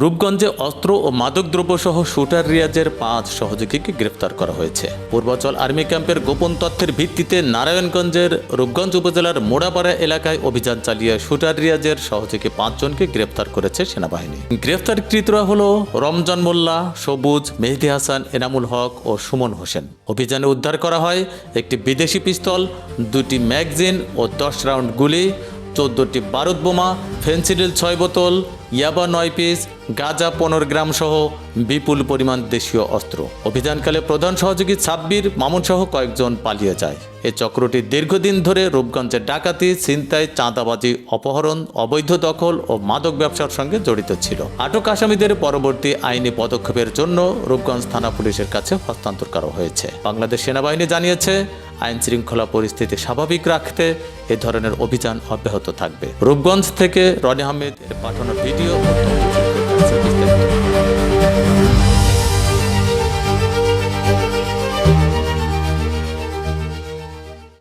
রূপগঞ্জে অস্ত্র ও মাদকদ্রব্য সহ শুটার রিয়াজের পাঁচ সহযোগীকে গ্রেফতার করা হয়েছে। পূর্বাচল আর্মি ক্যাম্পের গোপন তথ্যের ভিত্তিতে নারায়ণগঞ্জের রূপগঞ্জ উপজেলার মোড়াপাড়া এলাকায় অভিযান চালিয়ে শুটার রিয়াজের সহযোগী পাঁচজনকে গ্রেফতার করেছে সেনাবাহিনী। গ্রেফতারকৃতরা হল রমজান মোল্লা, সবুজ, মেহেদি হাসান, এনামুল হক ও সুমন হোসেন। অভিযানে উদ্ধার করা হয় একটি বিদেশি পিস্তল, দুটি ম্যাগজিন ও দশ রাউন্ড গুলি, চোদ্দটি বারুদ বোমা, ফেন্সিডিল ছয় বোতল, ইয়াবা নয় পিস গাঁজা গ্রাম সহ বিপুল পরিমাণ দেশীয় অস্ত্র। অভিযানকালে প্রধান সহযোগী ছাব্বির, মামুন সহ কয়েকজন পালিয়ে যায়। এ চক্রটি দীর্ঘদিন ধরে রূপগঞ্জে ডাকাতি, ছিনতাই, চাঁদাবাজি, অপহরণ, অবৈধ দখল ও মাদক ব্যবসার সঙ্গে জড়িত ছিল। আটক আসামিদের পরবর্তী আইনি পদক্ষেপের জন্য রূপগঞ্জ থানা পুলিশের কাছে হস্তান্তর করা হয়েছে। বাংলাদেশ সেনাবাহিনী জানিয়েছে আইন শৃঙ্খলা পরিস্থিতি স্বাভাবিক রাখতে এ ধরনের অভিযান অব্যাহত থাকবে। রূপগঞ্জ থেকে রনি আহমেদ পাঠানো ভিডিও